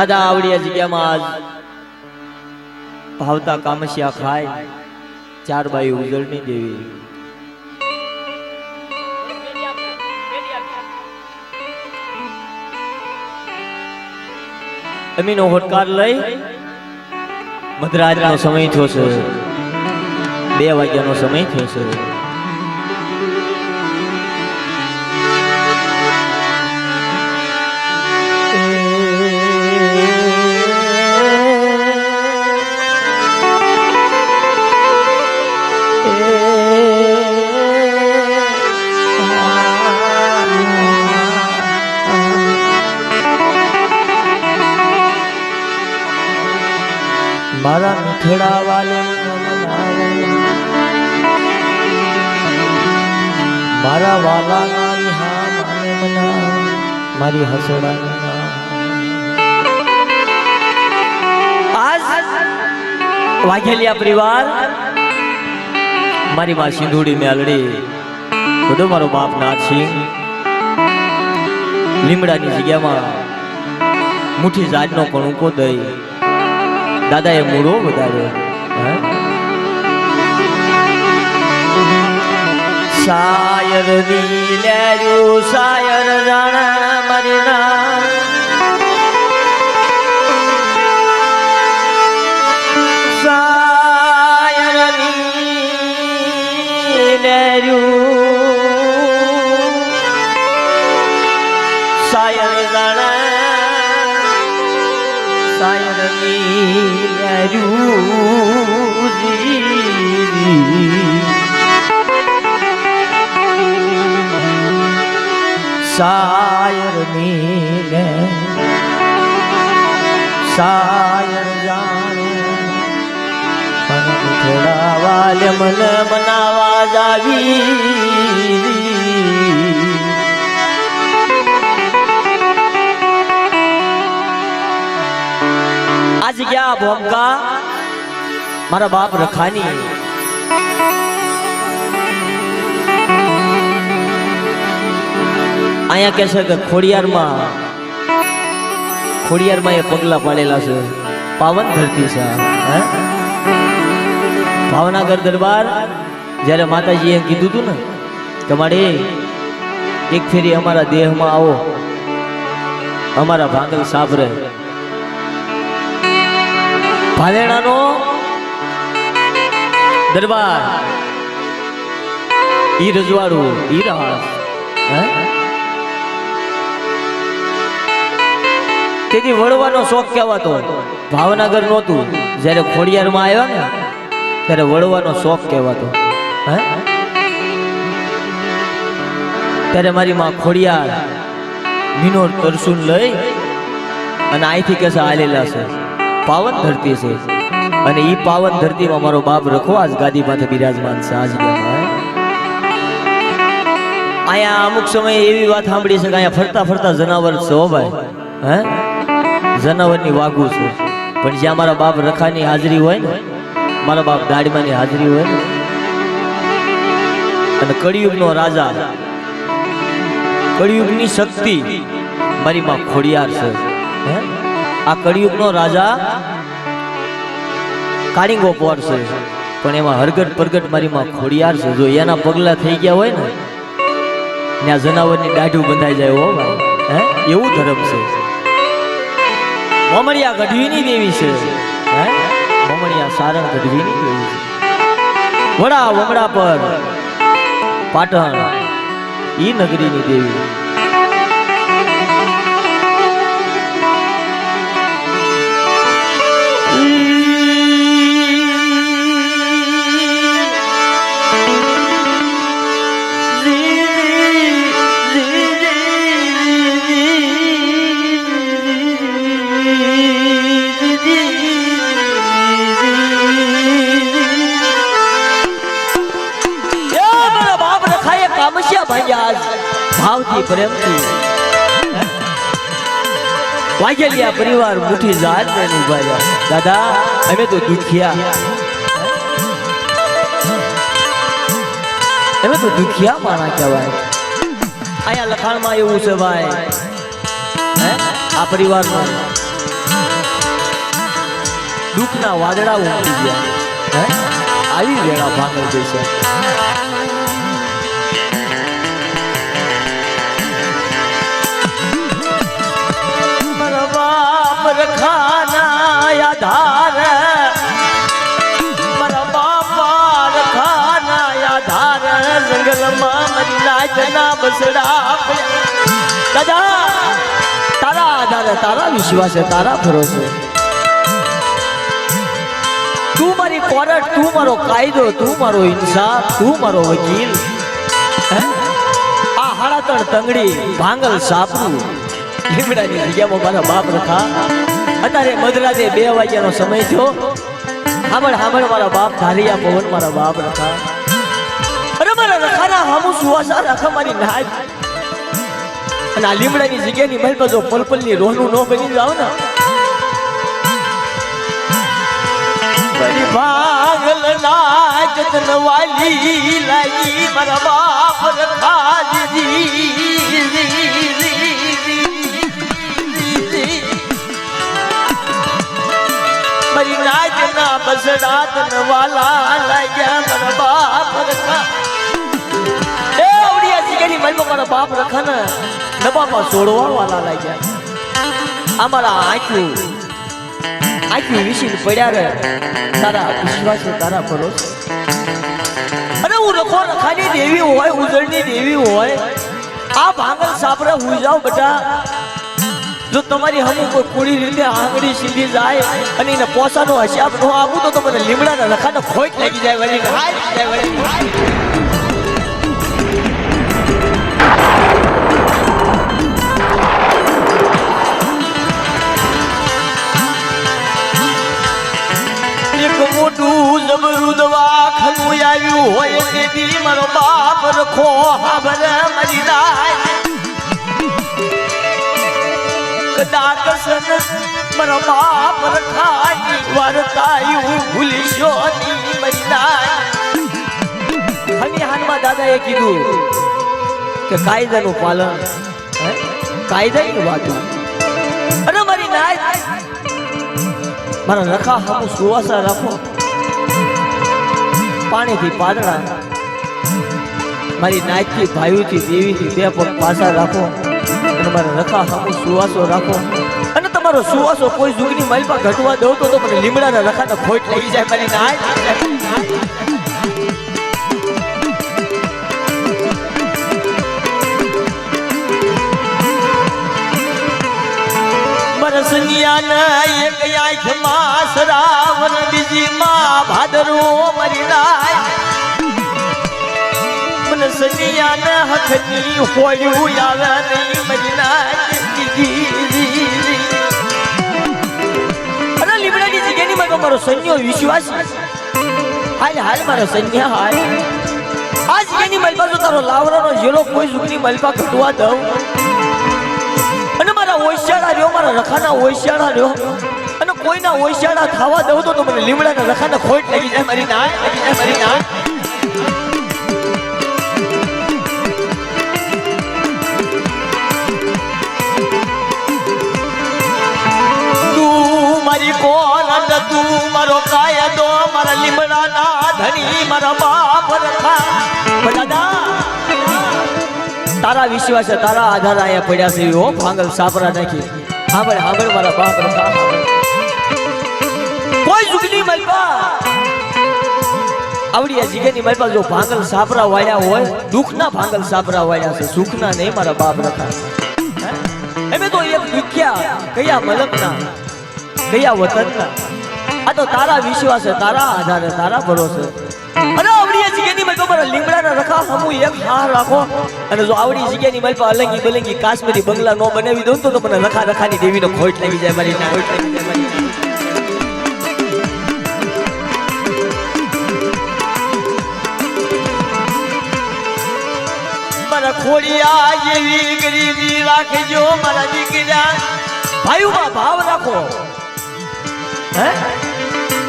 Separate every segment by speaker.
Speaker 1: દાદા આવડ્યા જગ્યામાં આજ? ભાવતા કામસિયા ખાય, ચાર બાઈ ઉજળની દેવી. અમીનો હોટકાર લઈ મધરાજનો સમય થયો છે. બે વાગ્યાનો સમય થયો છે. વાલે મારા વાલા નારી હા માને મના મારી હસડા આજ વાઘેલિયા પરિવાર, મારી માં સિંધુડી મેલડી, બધો મારો બાપ નાથસિંહ લીમડાની જગ્યામાં મુઠ્ઠી જાતનો પણ ઊંકો દઈ દાદાએ મૂળો વધાર્યો સાયરની નીલેર્યું સાયર રાણા મરના શાયર નીલેર્યું સાયર જાણે પણ થોડા વાલ મન મનાવા જાવી આ જગ્યા ભોગા, મારા બાપ રખાની. અહીંયા કે છે કે ખોડિયારમાં ખોડિયારમાં એ પગલા પાડેલા છે. પાવન ધરતી છે ભાવનગર દરબાર, જ્યારે માતાજીએ કીધું હતું ને કે મારે એક ફેરી અમારા દેહમાં આવો. અમારા ભાંગલ સાબરે ભાલેણાનો દરબાર. ઈ રજવાડું, ઈ રહાસ હે? તેથી વળવાનો શોખ કહેવાતો. ભાવનગર નહોતું. જ્યારે ખોડિયારમાં આવ્યો ને, ત્યારે વળવાનો શોખ કહેવાતો. હે? ત્યારે મારી માં ખોડિયાર, વિનોદ તરસુન લઈ અને અહીંથી કે આલેલા છે પાવન ધરતી છે. અને ઈ પાવન ધરતીમાં મારો બાપ રખો, આજ ગાદી માથે બિરાજમાન છે. આજ અહીંયા અમુક સમયે એવી વાત સાંભળી છે કે અહીંયા ફરતા ફરતા જનાવર છે ભાઈ. હે? જનાવરની વાગુ છે. પણ જ્યાં મારા બાપ રખાની હાજરી હોય ને, મારા બાપ ગાડીમાંની હાજરી હોય ને, અને કળિયુગનો રાજા, કળિયુગની શક્તિ મારી માં ખોડિયાર છે. હે? આ કળિયુગનો રાજા કાળીંગો પોર છે પણ એમાં હરગટ પરગટ મારી માં ખોડિયાર છે. જો એના પગલા થઈ ગયા હોય ને, ત્યાં જનાવરની દાઢું બંધાઈ જાય હો ભાઈ. હે? એવું ધર્મ છે. મોમડિયા ગઢવીની દેવી છે. હે? મોમડિયા સારણ ગઢવીની દેવી છે. વડા વમડા પર પાટણ ઈ નગરીની દેવી. પ્રેમથી. વાઘેલિયા પરિવાર મુઠી જાત દાદા, અમે તો દુખિયા. અમે તો દુખિયા માણા કહેવાય. અહીંયા લખાણમાં એવું છે ભાઈ. હે? આ પરિવારમાં દુઃખના વાદળા ઉમટી ગયા. હે? આવી વેળા ગઈ છે વકીલ. આ હાડાતણ તંગડી ભાંગલ સાપુ મારા બાપ રખા. અત્યારે મધરાતે બે વાગ્યાનો સમય થયો. હામળ હામળ મારા બાપ ધારિયા પવન મારા બાપ રખા. રખાના હામુ સુવાસા રાખા મારી નાજ અને આ લીમડાની જગ્યાની મહેલ પર જો પલપલની રોહનું ન બની જાવ ને. બડી ભાગલ નાચ વાલી લાગી, મારા બાપ રખા મારી નાચના બસડા તન વાલા લાગ્યા, મારા બાપ રખા મનમાં મારા બાપ રખા ને બાપા છોડવા વાલા લાગ્યા. અમારા આંખ્યું આંખ્યું વિશી પડ્યા રે. તારા વિશ્વાસ તારા ભરોસ. અરે હું રખો રખાની દેવી હોય ઉજળની દેવી હોય. આ ભાંગલ સાપરે હું જાઉં બેટા. જો તમારી હમુ કોઈ કુડી રીતે આંગળી સીધી જાય અને એને પોસાનો હિસાબ નો આપું તો તમને લીમડાના રખાને ખોટ લાગી જાય વળી. જાય વળી. મોટું જબરું દવાખાનું આવ્યું હોય તેથી મારો બાપ રખો હાબર મરી જાય કદાચ મારો બાપ રખાની વાર્તાયું ભૂલશો ની મરી જાય હની હાનમાં દાદાએ કીધું કે કાયદાનું પાલન? કાયદાની વાતો. અરે મારી નાય મારા રખા હામુ સુવાસા રાખો. પાણીથી પાદળા મારી નાચથી ભાઈઓથી, દેવીથી બે પગ પાછા રાખો. અને મારા રખા હામુ સુવાસો રાખો. અને તમારો સુવાસો કોઈ જુગની માલપા ઘટવા દો તો તો મને લીમડાના રખાના ખોટ લઈ જાય મારી નાચ મરસનિયાના એક આંખમાં સરાવન બીજી માં ભાદરો મરી લાય મનસનિયાના હથની હોયું મરી મારો વિશ્વાસ હાલ હાલ મારો સૈન્ય હાલ. આ જગ્યાની મલપા જો તારો લાવરાનો જેલો કોઈ જુગની મલપા ઘટવા દઉં. રખાના ઓશિયાળા રહ્યો? અને કોઈના ઓશિયાળા ખાવા દઉં તો મને લીમડાના રખાના ખોટ લાગી જાય, મારી ના મારી કોણ તું મારો કાયદો, મારા લીમડાના ધણી, મારા બાપ તારા વિશ્વાસ તારા આધાર અહીંયા પડ્યા છે, હો, ભાંગલ સાપરા નાખી. હાંભળ હાંભળ ભાંગલ સાપરા વાળ્યા છે, સુખના નહીં મારા બાપ રખા? એમે તો એક કયા મલકના, કયા વતનના. આ તો તારા વિશ્વાસે તારા આધારે, તારા ભરોસે. અરે જગ્યાની મલપા પર લીમડાના રખા હમુ એક હાર રાખો. અને જો આવડી જગ્યાની મલપા અલંગી બલંગી કાશ્મીરી બંગલા નો બનાવી દઉં તો મને રખા રખાની દેવીનો ખોટ લાગી જાય, મારી ના ખોટ લાગી જાય, મારી જેવી ગરીબી રાખજો, મારા દીકરા. ભાઈઓમાં ભાવ રાખો. હે?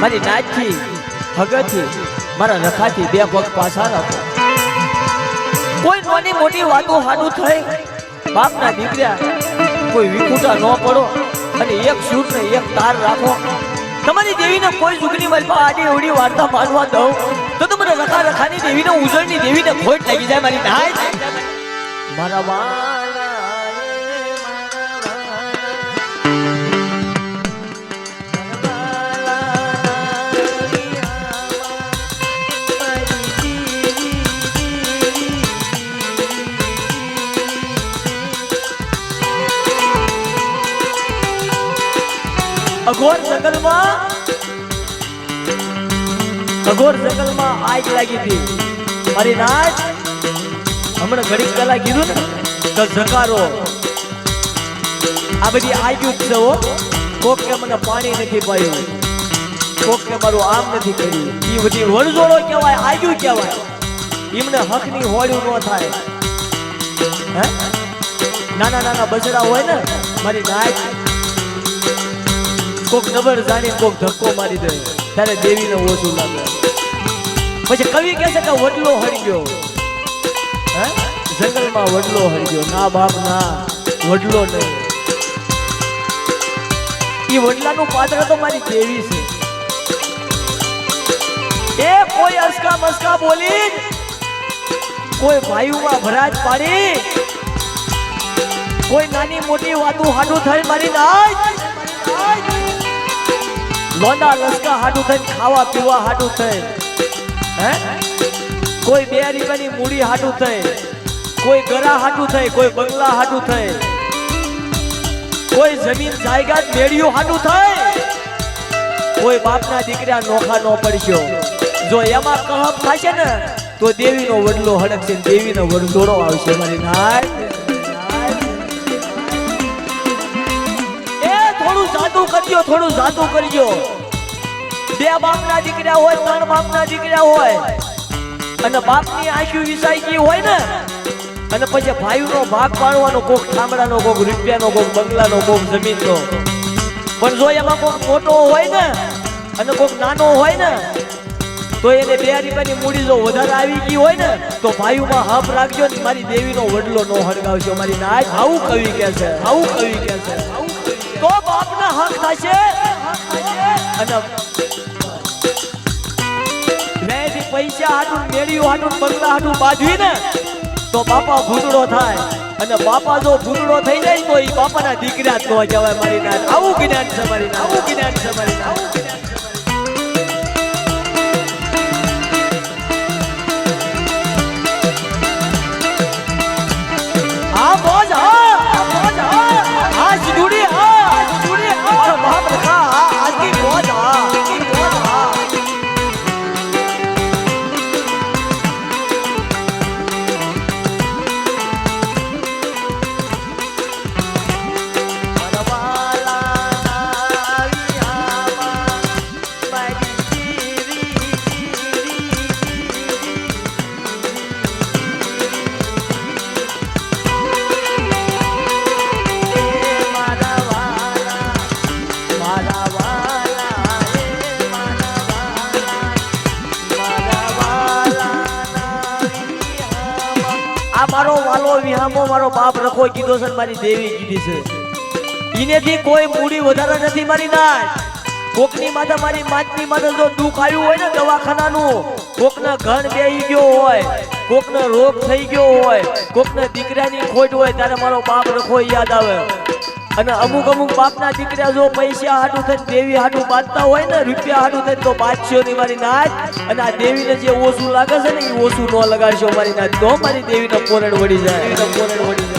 Speaker 1: મારી નાચી હગથી મારા નખાથી બે પગ પાછા રાખો. કોઈ નાની મોટી વાતો હાડું થઈ બાપના દીકરા કોઈ વિખૂટા ન પડો અને એક સૂટ ને એક તાર રાખો. તમારી દેવીને કોઈ જુગની મલપા આડી એવડી વાર્તા માનવા દઉં તો તમારે રખા રખાની દેવીને ઉજળની દેવીને ખોટ લાગી જાય મારી નાય. મારા અઘોર જંગલમાં અઘોર જંગલમાં આગ લાગી હતી. હરિનાથ હમણાં ઘડીક પહેલા કીધું ને તો જકારો આ બધી આગ્યું ઉત્સવો કોક કે મને પાણી નથી પાયું, કોક કે મારું આમ નથી કર્યું. એ બધી વળજોડો કહેવાય, આગ્યું કહેવાય. એમને હકની હોળ્યું ન થાય. હે? નાના નાના બજરા હોય ને, મારી નાચ કોક નબર જાણી, કોક ધક્કો મારી દે. ત્યારે દેવીને ઓછું લાગે. પછી કવિ કહે છે કે વડલો હરી ગયો. હે? જંગલમાં વડલો હરી ગયો. ના બાપ, ના, વડલો નહીં. એ વડલાનું પાત્ર તો મારી દેવી છે. એ કોઈ અસકા મસકા બોલી કોઈ ભાઈઓમાં ભરાજ પાડી. કોઈ નાની મોટી વાતું હાડું થઈ મારી નાય. લોંડા લસકા હાડું થઈને ખાવા પીવા હાડું થઈ. હે? કોઈ બે રૂપિયાની મૂડી હાડું થઈ. કોઈ ગરા હાડું થઈ, કોઈ બંગલા હાડું થઈ. કોઈ જમીન જાયગાત મેળ્યું હાડું થઈ. કોઈ બાપના દીકરા નોખા નો પડશો. જો એમાં કહબ થશે ને, તો દેવીનો વડલો હડકશે દેવીનો વડલોડો આવશે. મારી નાય. કરજો, થોડું જાદુ કરજો. બે બાપના દીકરા હોય, ત્રણ બાપના દીકરા હોય. અને બાપની આંખી વિસાઈ ગઈ હોય ને, અને પછી ભાઈનો ભાગ પાડવાનો કોક ઠામડાનો કોક, રૂપિયાનો કોક, બંગલાનો કોક, જમીનનો. પણ જો એમાં કોક મોટો હોય ને, અને કોક નાનો હોય ને, તો એને બે રૂપિયાની મૂડી જો વધારે આવી ગઈ હોય ને, તો ભાઈઓમાં હાફ રાખજો ને મારી દેવીનો વડલો નો હળગાવજો. મારી નાચ આવું કવિ કે છે, આવું કવિ કે છે તો બાપના હક થશે? અને મેં પૈસા હાટું, મેળ્યું હાટું, બંગલા હાટું બાજવી ને, તો બાપા ભૂતડો થાય. અને બાપા જો ભૂતડો થઈ જાય તો એ બાપાના દીકરા જ ન કહેવાય મારી નાચ આવું જ્ઞાન છે મારી આવું જ્ઞાન છે મારી આવું જ્ઞાન વિહામો મારો બાપ રખો કીધો છે મારી દેવી કીધી છે. ઈનેથી કોઈ મૂડી વધારે નથી મારી ના કોકની માતા મારી માતની માતા જો દુઃખ આવ્યું હોય ને દવાખાનાનું, કોકના ઘર બેહી ગયો હોય, કોકનો રોગ થઈ ગયો હોય, કોકને દીકરાની ખોટ હોય ત્યારે મારો બાપ રખો યાદ આવે. અને અમુક અમુક બાપના દીકરા જો પૈસા હાટું થઈને દેવી હાટું બાંધતા હોય ને, રૂપિયા હાટું થઈને તો બાદશો ની મારી નાચ અને આ દેવીને જે ઓછું લાગે છે ને, એ ઓછું ન લગાડશો મારી નાચ તો મારી દેવીનો પોરેડ વળી જાય દેવીનો વળી જાય.